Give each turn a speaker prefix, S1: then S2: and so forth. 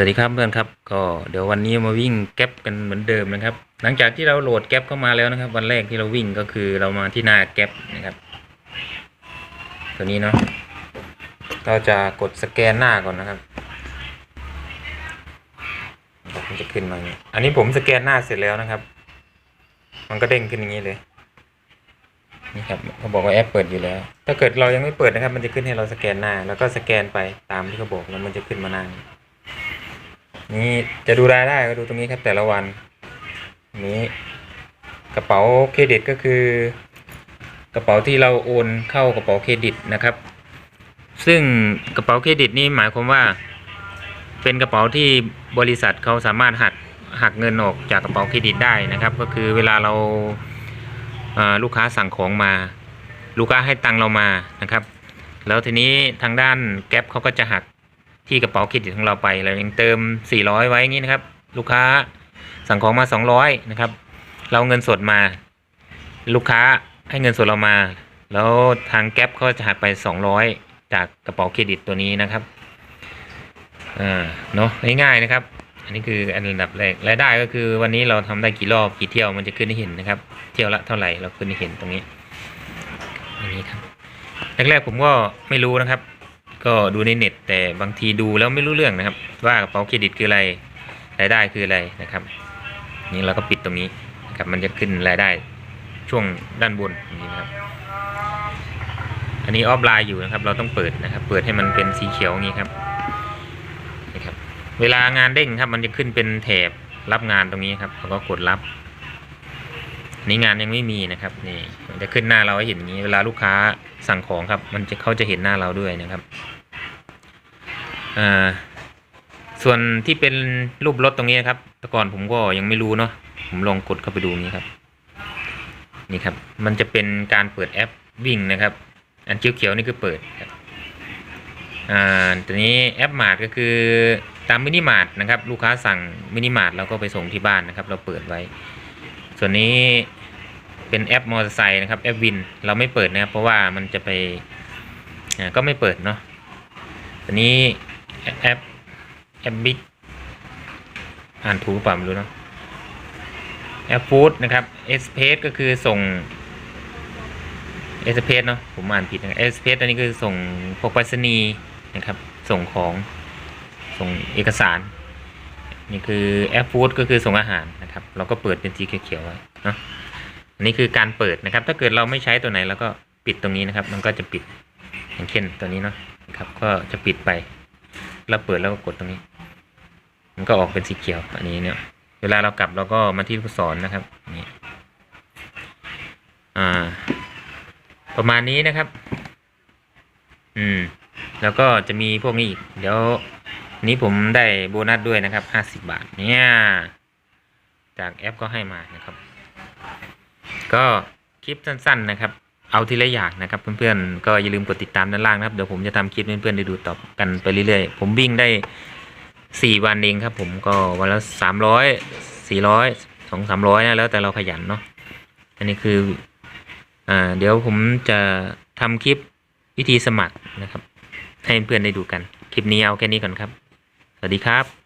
S1: วัสดีครับเพื่อนครับ ก็เดี๋ยววันนี้มาวิ่งแก๊ปกันเหมือนเดิมนะครับ หลังจากที่เราโหลดแก๊ปเข้ามาแล้วนะครับ วันแรกที่เราวิ่งก็คือเรามาที่หน้าแก๊ปนะครับ ตัวนี้เนาะเราจะกดสแกนหน้าก่อนนะครับมันจะขึ้นมาอย่างนี้อันนี้ผมสแกนหน้าเสร็จแล้วนะครับ มันก็เด้งขึ้นอย่างนี้เลยนี่ครับเขาบอกว่าแอปเปิดอยู่แล้ว ถ้าเกิดเรายังไม่เปิดนะครับ มันจะขึ้นให้เราสแกนหน้า แล้วก็สแกนไปตามที่เขาบอกแล้วมันจะขึ้นมาหน้านี้ นี่จะดูรายได้ก็ดูตรงนี้ครับแต่ละวันนี้กระเป๋าเครดิตก็คือ กระเป๋าที่เราโอนเข้ากระเป๋าเครดิตนะครับ ซึ่งกระเป๋าเครดิตนี่หมายความว่า เป็นกระเป๋าที่บริษัทเขาสามารถหักหักเงินออกจากกระเป๋าเครดิตได้นะครับ ก็คือเวลาเราาลูกค้าสั่งของมา ลูกค้าให้ตังเรามานะครับ แล้วทีนี้ทางด้านแก๊ปเขาก็จะหัก ที่กระเป๋าเครดิตของเราไปเรายังเติม 400 ไว้อย่างนี้นะครับ ลูกค้าสั่งของมา 200 นะครับ เราเงินสดมา ลูกค้าให้เงินสดเรามา แล้วทางแก๊ปเขาจะหักไป 200 จากกระเป๋าเครดิตตัวนี้นะครับอ่าเนาะง่ายๆนะครับ อันนี้คืออันดับแรกรายได้ก็คือวันนี้เราทำได้กี่รอบกี่เที่ยวมันจะขึ้นให้เห็นนะครับ เที่ยวละเท่าไหร่เราขึ้นให้เห็นตรงนี้อันนี้ครับแรกๆผมก็ไม่รู้นะครับ ก็ดูในเน็ต แต่บางทีดูแล้วไม่รู้เรื่องนะครับ ว่ากระเป๋าเครดิตคืออะไรรายได้คืออะไรนะครับ นี่เราก็ปิดตรงนี้นะครับมันจะขึ้นรายได้ช่วงด้านบนนี้นะครับ อันนี้ออฟไลน์อยู่นะครับ เราต้องเปิดนะครับ เปิดให้มันเป็นสีเขียวอย่างนี้ครับนี่ครับ เวลางานเด้งครับ มันจะขึ้นเป็นแถบรับงานตรงนี้ครับเราก็กดรับ นี่งานยังไม่มีนะครับนี่มันจะขึ้นหน้าเราให้เห็นอย่างนี้เวลาลูกค้าสั่งของครับ มันจะเขาจะเห็นหน้าเราด้วยนะครับอ่าส่วนที่เป็นรูปรถตรงนี้ครับแต่ก่อนผมก็ยังไม่รู้เนาะผมลองกดเข้าไปดูนี้ครับ นี่ครับ มันจะเป็นการเปิดแอปวิ่งนะครับ อันเขียวๆนี่คือเปิดครับอ่าตัวนี้แอปมาร์ทก็คือตามมินิมาร์ทนะครับ ลูกค้าสั่งมินิมาร์ทเราก็ไปส่งที่บ้านนะครับ เราเปิดไว้ ส่วนนี้เป็นแอปมอเตอร์ไซค์นะครับแอปวินเราไม่เปิดนะครับเพราะว่ามันจะไปก็ไม่เปิดเนาะตัวนี้แอปแอปบิ๊กอ่านถูกเปล่าไม่รู้เนาะแอปฟู้ดนะครับเอสเพสก็คือส่งเอสเพสเนาะผมอ่านผิดนะเอสเพสอันนี้คือส่งพวกไปรษณีย์นะครับ ส่งของส่งเอกสาร นี่คือแอปฟู้ดก็คือส่งอาหารนะครับ เราก็เปิดเป็นสีเขียวๆไว้เนาะอันนี้คือการเปิดนะครับ ถ้าเกิดเราไม่ใช้ตัวไหนเราก็ปิดตรงนี้นะครับ มันก็จะปิดอย่างเช่นตัวนี้เนาะนะครับ ก็จะปิดไปแล้วเปิดแล้วก็กดตรงนี้ มันก็ออกเป็นสีเขียว อันนี้เนี่ย เวลาเรากลับเราก็มาที่ลูกศรนะครับ นี่ อ่า ประมาณนี้นะครับ อืม แล้วก็จะมีพวกนี้อีก เดี๋ยว นี้ผมได้โบนัสด้วยนะครับห้าสิบบาทเนี่ยจากแอปก็ให้มานะครับ ก็คลิปสั้น ๆนะครับ เอาทีละอย่างนะครับเพื่อนๆก็อย่าลืมกดติดตามด้านล่างนะครับเดี๋ยวผมจะทำคลิปเพื่อนๆได้ดูต่อกันไปเรื่อยๆ ผมวิ่งได้สี่วันเองครับ ผมก็วันละสามร้อยสี่ร้อยสองสามร้อยนะแล้วแต่เราขยันเนาะอันนี้คืออ่าเดี๋ยวผมจะทำคลิปวิธีสมัครนะครับ ให้เพื่อนๆได้ดูกัน คลิปนี้เอาแค่นี้ก่อนครับ สวัสดีครับ